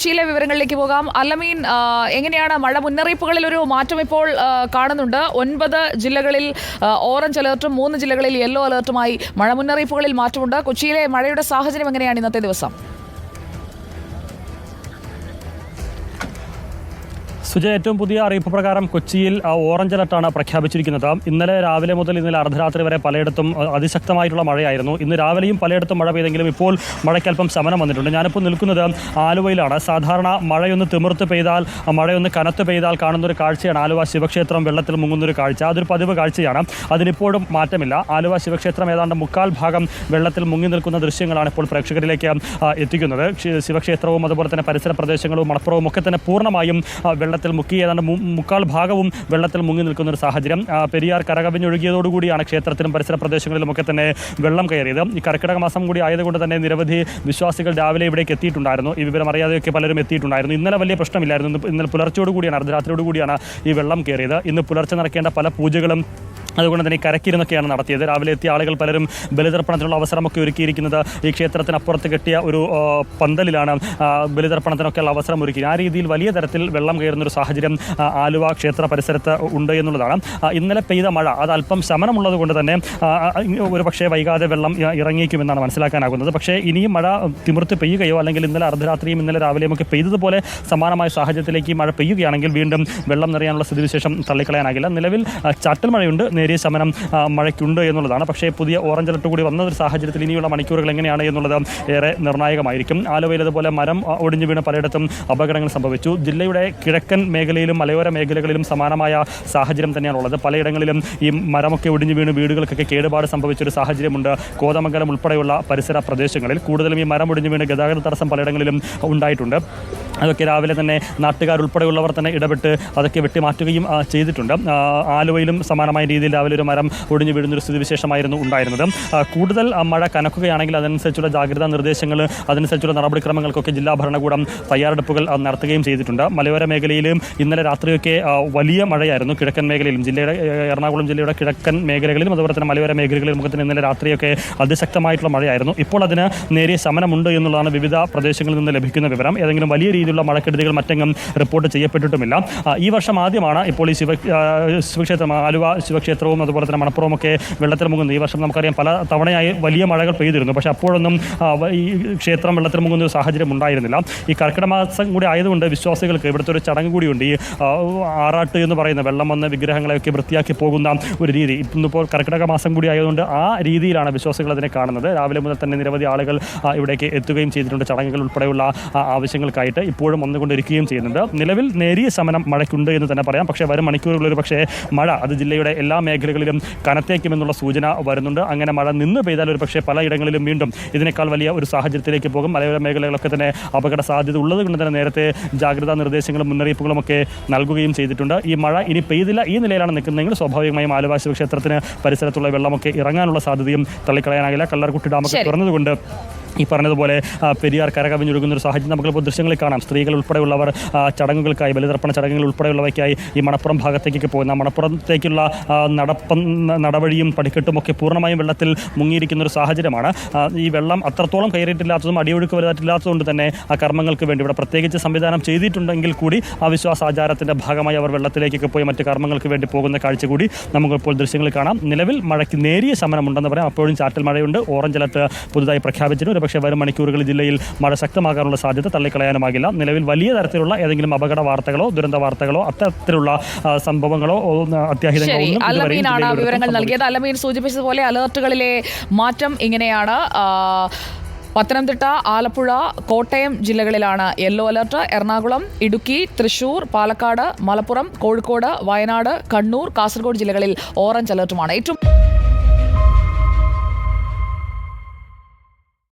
കൊച്ചിയിലെ വിവരങ്ങളിലേക്ക് പോകാം. അലമീൻ എങ്ങനെയാണ് മഴ മുന്നറിയിപ്പുകളിൽ ഒരു മാറ്റം ഇപ്പോൾ കാണുന്നുണ്ട്? ഒൻപത് ജില്ലകളിൽ ഓറഞ്ച് അലേർട്ടും മൂന്ന് ജില്ലകളിൽ യെല്ലോ അലേർട്ടുമായി മഴ മുന്നറിയിപ്പുകളിൽ മാറ്റമുണ്ട്. കൊച്ചിയിലെ മഴയുടെ സാഹചര്യം എങ്ങനെയാണ് ഇന്നത്തെ ദിവസം? സുജ ഏറ്റവും പുതിയ അറിയിപ്പ് പ്രകാരം കൊച്ചിയിൽ ഓറഞ്ച് അലർട്ടാണ് പ്രഖ്യാപിച്ചിരിക്കുന്നത്. ഇന്നലെ രാവിലെ മുതൽ ഇന്നലെ അർദ്ധരാത്രി വരെ പലയിടത്തും അതിശക്തമായിട്ടുള്ള മഴയായിരുന്നു. ഇന്ന് രാവിലെയും പലയിടത്തും മഴ പെയ്തെങ്കിലും ഇപ്പോൾ മഴയ്ക്കല്പം ശമനം വന്നിട്ടുണ്ട്. ഞാനിപ്പോൾ നിൽക്കുന്നത് ആലുവയിലാണ്. സാധാരണ മഴയൊന്ന് തിമിർത്ത് പെയ്താൽ മഴയൊന്ന് കനത്ത് പെയ്താൽ കാണുന്ന ഒരു കാഴ്ചയാണ് ആലുവ ശിവക്ഷേത്രം വെള്ളത്തിൽ മുങ്ങുന്ന ഒരു കാഴ്ച. അതൊരു പതിവ് കാഴ്ചയാണ്. അതിനിപ്പോഴും മാറ്റമില്ല. ആലുവ ശിവക്ഷേത്രം ഏതാണ്ട് മുക്കാൽ ഭാഗം വെള്ളത്തിൽ മുങ്ങി നിൽക്കുന്ന ദൃശ്യങ്ങളാണ് ഇപ്പോൾ പ്രേക്ഷകരിലേക്ക് എത്തിക്കുന്നത്. ശിവക്ഷേത്രവും അതുപോലെ തന്നെ പരിസര പ്രദേശങ്ങളും മണപ്പുറവും ഒക്കെ തന്നെ പൂർണമായും ആ, വെള്ളത്തിൽ മുക്കി ഏതാണ്ട് മുക്കാൽ ഭാഗവും വെള്ളത്തിൽ മുങ്ങി നിൽക്കുന്ന ഒരു സാഹചര്യം. പെരിയാർ കരകവിഞ്ഞൊഴുകിയതോടുകൂടിയാണ് ക്ഷേത്രത്തിലും പരിസര പ്രദേശങ്ങളിലും ഒക്കെ തന്നെ വെള്ളം കയറിയത്. ഈ കർക്കിടക മാസം കൂടി ആയതുകൊണ്ട് തന്നെ നിരവധി വിശ്വാസികൾ രാവിലെ ഇവിടേക്ക് എത്തിയിട്ടുണ്ടായിരുന്നു. ഈ വിവരം അറിയാതെയൊക്കെ പലരും എത്തിയിട്ടുണ്ടായിരുന്നു. ഇന്നലെ വലിയ പ്രശ്നമില്ലായിരുന്നു. ഇന്ന് ഇന്നലെ പുലർച്ചയോടുകൂടിയാണ് അർദ്ധരാത്രിയോടുകൂടിയാണ് അർദ്ധരാത്രിയോട് കൂടിയാണ് ഈ വെള്ളം കയറിയത്. ഇന്ന് പുലർച്ചെ നടക്കേണ്ട പല പൂജകളും അതുകൊണ്ട് തന്നെ കരക്കിരുന്നൊക്കെയാണ് നടത്തിയത്. രാവിലെ എത്തിയ ആളുകൾ പലരും ബലിതർപ്പണത്തിനുള്ള അവസരമൊക്കെ ഒരുക്കിയിരിക്കുന്നത്. ഈ ക്ഷേത്രത്തിനപ്പുറത്ത് കെട്ടിയ ഒരു പന്തലിലാണ് ബലിതർപ്പണത്തിനൊക്കെയുള്ള അവസരം ഒരുക്കി ആ രീതിയിൽ വലിയ തരത്തിൽ വെള്ളം കയറുന്ന ഒരു സാഹചര്യം ആലുവ ക്ഷേത്ര പരിസരത്ത് ഉണ്ട് എന്നുള്ളതാണ്. ഇന്നലെ പെയ്ത മഴ അത് അല്പം ശമനമുള്ളത് കൊണ്ട് തന്നെ ഒരു പക്ഷേ വൈകാതെ വെള്ളം ഇറങ്ങിയേക്കുമെന്നാണ് മനസ്സിലാക്കാനാകുന്നത്. പക്ഷേ ഇനിയും മഴ തിമിർത്ത് പെയ്യുകയോ അല്ലെങ്കിൽ ഇന്നലെ അർദ്ധരാത്രിയും ഇന്നലെ രാവിലെയും ഒക്കെ പെയ്തതുപോലെ സമാനമായ സാഹചര്യത്തിലേക്ക് മഴ പെയ്യുകയാണെങ്കിൽ വീണ്ടും വെള്ളം നിറയാനുള്ള സ്ഥിതിവിശേഷം തള്ളിക്കളയാനാകില്ല. നിലവിൽ ചാറ്റൽ മഴയുണ്ട്. നേരിയ ശമനം മഴയ്ക്കുണ്ട് എന്നുള്ളതാണ്. പക്ഷേ പുതിയ ഓറഞ്ച് അലർട്ട് കൂടി വന്ന ഒരു സാഹചര്യത്തിൽ ഇനിയുള്ള മണിക്കൂറുകൾ എങ്ങനെയാണ് എന്നുള്ളത് ഏറെ നിർണായകമായിരിക്കും. ആലുവയിൽ അതുപോലെ മരം ഒടിഞ്ഞു വീണ് പലയിടത്തും അപകടങ്ങൾ സംഭവിച്ചു. ജില്ലയുടെ കിഴക്കൻ മേഖലയിലും മലയോര മേഖലകളിലും സമാനമായ സാഹചര്യം തന്നെയാണ് ഉള്ളത് പലയിടങ്ങളിലും ഈ മരമൊക്കെ ഒടിഞ്ഞു വീണ് വീടുകൾക്കൊക്കെ കേടുപാട് സംഭവിച്ചൊരു സാഹചര്യമുണ്ട് കോതമംഗലം ഉൾപ്പെടെയുള്ള പരിസര പ്രദേശങ്ങളിൽ. കൂടുതലും ഈ മരം ഒടിഞ്ഞു വീണ് ഗതാഗത തടസ്സം പലയിടങ്ങളിലും ഉണ്ടായിട്ടുണ്ട്. അതൊക്കെ രാവിലെ തന്നെ നാട്ടുകാരുൾപ്പെടെയുള്ളവർ തന്നെ ഇടപെട്ട് അതൊക്കെ വെട്ടിമാറ്റുകയും ചെയ്തിട്ടുണ്ട്. ആലുവയിലും സമാനമായ രീതിയിൽ രാവിലെ ഒരു മരം ഒടിഞ്ഞു വീഴുന്നൊരു സ്ഥിതിവിശേഷമായിരുന്നു ഉണ്ടായിരുന്നത്. കൂടുതൽ മഴ കനക്കുകയാണെങ്കിൽ അതനുസരിച്ചുള്ള ജാഗ്രതാ നിർദ്ദേശങ്ങൾ അതനുസരിച്ചുള്ള നടപടിക്രമങ്ങൾക്കൊക്കെ ജില്ലാ ഭരണകൂടം തയ്യാറെടുപ്പുകൾ നടത്തുകയും ചെയ്തിട്ടുണ്ട്. മലയോര മേഖലയിലും ഇന്നലെ രാത്രിയൊക്കെ വലിയ മഴയായിരുന്നു കിഴക്കൻ മേഖലയിലും ജില്ലയുടെ എറണാകുളം ജില്ലയുടെ കിഴക്കൻ മേഖലകളിലും അതുപോലെ തന്നെ മലയോര മേഖലകളിലും ഒക്കെ തന്നെ ഇന്നലെ രാത്രിയൊക്കെ അതിശക്തമായിട്ടുള്ള മഴയായിരുന്നു. ഇപ്പോൾ അതിന് നേരിയ ശമനമുണ്ട് എന്നുള്ളതാണ് വിവിധ പ്രദേശങ്ങളിൽ നിന്ന് ലഭിക്കുന്ന വിവരം. ഏതെങ്കിലും വലിയ രീതിയിലുള്ള മഴക്കെടുതികൾ മറ്റെങ്ങും റിപ്പോർട്ട് ചെയ്യപ്പെട്ടിട്ടുമില്ല. ഈ വർഷം ആദ്യമാണ് ഇപ്പോൾ ഈ ശിവ ശിവക്ഷേത്രം ആലുവ ശിവക്ഷേത്രവും അതുപോലെ തന്നെ മണപ്പുറവും ഒക്കെ വെള്ളത്തിൽ മുങ്ങുന്നത് ഈ വർഷം നമുക്കറിയാം പല തവണയായി വലിയ മഴകൾ പെയ്തിരുന്നു. പക്ഷേ അപ്പോഴൊന്നും ഈ ക്ഷേത്രം വെള്ളത്തിൽ മുങ്ങുന്ന ഒരു സാഹചര്യം ഉണ്ടായിരുന്നില്ല. ഈ കർക്കിടക മാസം കൂടി ആയതുകൊണ്ട് വിശ്വാസികൾക്ക് ഇവിടുത്തെ ഒരു ചടങ്ങ് കൂടിയുണ്ട് ഈ ആറാട്ട് എന്ന് പറയുന്ന വെള്ളം വന്ന് വിഗ്രഹങ്ങളെയൊക്കെ വൃത്തിയാക്കി പോകുന്ന ഒരു രീതി. ഇന്നിപ്പോൾ കർക്കിടക മാസം കൂടി ആയതുകൊണ്ട് ആ രീതിയിലാണ് വിശ്വാസികൾ അതിനെ കാണുന്നത്. രാവിലെ മുതൽ തന്നെ നിരവധി ആളുകൾ ഇവിടേക്ക് എത്തുകയും ചെയ്തിട്ടുണ്ട് ചടങ്ങുകൾ ഉൾപ്പെടെയുള്ള ആവശ്യങ്ങൾക്കായിട്ട്. ഇപ്പോഴും വന്നുകൊണ്ടിരിക്കുകയും ചെയ്യുന്നുണ്ട്. നിലവിൽ നേരിയ ശമനം മഴയ്ക്കുണ്ട് എന്ന് തന്നെ പറയാം. പക്ഷേ വരും മണിക്കൂറുകളിൽ ഒരു പക്ഷേ മഴ അത് ജില്ലയുടെ എല്ലാ മേഖലകളിലും കനത്തേക്കുമെന്നുള്ള സൂചന വരുന്നുണ്ട്. അങ്ങനെ മഴ നിന്ന് പെയ്താൽ ഒരു പക്ഷേ പലയിടങ്ങളിലും വീണ്ടും ഇതിനേക്കാൾ വലിയ ഒരു സാഹചര്യത്തിലേക്ക് പോകും. മലയോര മേഖലകളൊക്കെ തന്നെ അപകട സാധ്യത ഉള്ളത് കൊണ്ട് തന്നെ നേരത്തെ ജാഗ്രതാ നിർദ്ദേശങ്ങളും മുന്നറിയിപ്പുകളും ഒക്കെ നൽകുകയും ചെയ്തിട്ടുണ്ട്. ഈ മഴ ഇനി പെയ്തില്ല ഈ നിലയിലാണ് നിൽക്കുന്നതെങ്കിൽ സ്വാഭാവികമായും ആലുവ ശിവക്ഷേത്രത്തിന് പരിസരത്തുള്ള വെള്ളമൊക്കെ ഇറങ്ങാനുള്ള സാധ്യതയും തള്ളിക്കളയാനാകില്ല. കല്ലർകുട്ടി ഡാമൊക്കെ തുറന്നതുകൊണ്ട് ഈ പറഞ്ഞതുപോലെ പെരിയാർ കരകവിഞ്ഞൊഴുകുന്ന ഒരു സാഹചര്യം നമുക്കിപ്പോൾ ദൃശ്യങ്ങളിൽ കാണാം. സ്ത്രീകൾ ഉൾപ്പെടെയുള്ളവർ ചടങ്ങുകൾക്കായി ബലിതർപ്പണ ചടങ്ങുകൾ ഉൾപ്പെടെയുള്ളവയ്ക്കായി ഈ മണപ്പുറം ഭാഗത്തേക്കൊക്കെ പോകുന്ന. മണപ്പുറത്തേക്കുള്ള നടപ്പ നടവഴിയും പടിക്കെട്ടും ഒക്കെ പൂർണമായും വെള്ളത്തിൽ മുങ്ങിയിരിക്കുന്ന ഒരു സാഹചര്യമാണ്. ഈ വെള്ളം അത്രത്തോളം കയറിയിട്ടില്ലാത്തതും അടിയൊഴുക്ക് വലുതായിട്ടില്ലാത്തതുകൊണ്ട് തന്നെ ആ കർമ്മങ്ങൾക്ക് വേണ്ടി ഇവിടെ പ്രത്യേകിച്ച് സംവിധാനം ചെയ്തിട്ടുണ്ടെങ്കിൽ കൂടി ആ വിശ്വാസാചാരത്തിന്റെ ഭാഗമായി അവർ വെള്ളത്തിലേക്കൊക്കെ പോയി മറ്റ് കർമ്മങ്ങൾക്ക് വേണ്ടി പോകുന്ന കാഴ്ച കൂടി നമുക്കിപ്പോൾ ദൃശ്യങ്ങൾ കാണാം. നിലവിൽ മഴയ്ക്ക് നേരിയ ശമനമുണ്ടെന്ന് പറയാം. അപ്പോഴും ചാറ്റൽ മഴയുണ്ട്. ഓറഞ്ച് അലർട്ട് പുതുതായി പ്രഖ്യാപിച്ചിട്ടുണ്ട് ഒരുപക്ഷെ വരും മണിക്കൂറുകളിൽ ജില്ലയിൽ മഴ ശക്തമാകാനുള്ള സാധ്യത തള്ളിക്കളയാനുമാകില്ല. നിലവിൽ വലിയ തരത്തിലുള്ള ഏതെങ്കിലും അപകട വാർത്തകളോ ദുരന്ത വാർത്തകളോ അത്തരത്തിലുള്ള സംഭവങ്ങളോ അത്യാഹിതങ്ങളോ വിവരങ്ങൾ സംഭവിച്ചിട്ടില്ല. നൽകിയത് അലമീൻ സൂചിപ്പിച്ചതുപോലെ അലേർട്ടുകളിലെ മാറ്റം ഇങ്ങനെയാണ്. പത്തനംതിട്ട ആലപ്പുഴ കോട്ടയം ജില്ലകളിലാണ് യെല്ലോ അലർട്ട്. എറണാകുളം ഇടുക്കി തൃശൂർ പാലക്കാട് മലപ്പുറം കോഴിക്കോട് വയനാട് കണ്ണൂർ കാസർഗോഡ് ജില്ലകളിൽ ഓറഞ്ച് അലർട്ടുമാണ്. ഏറ്റവും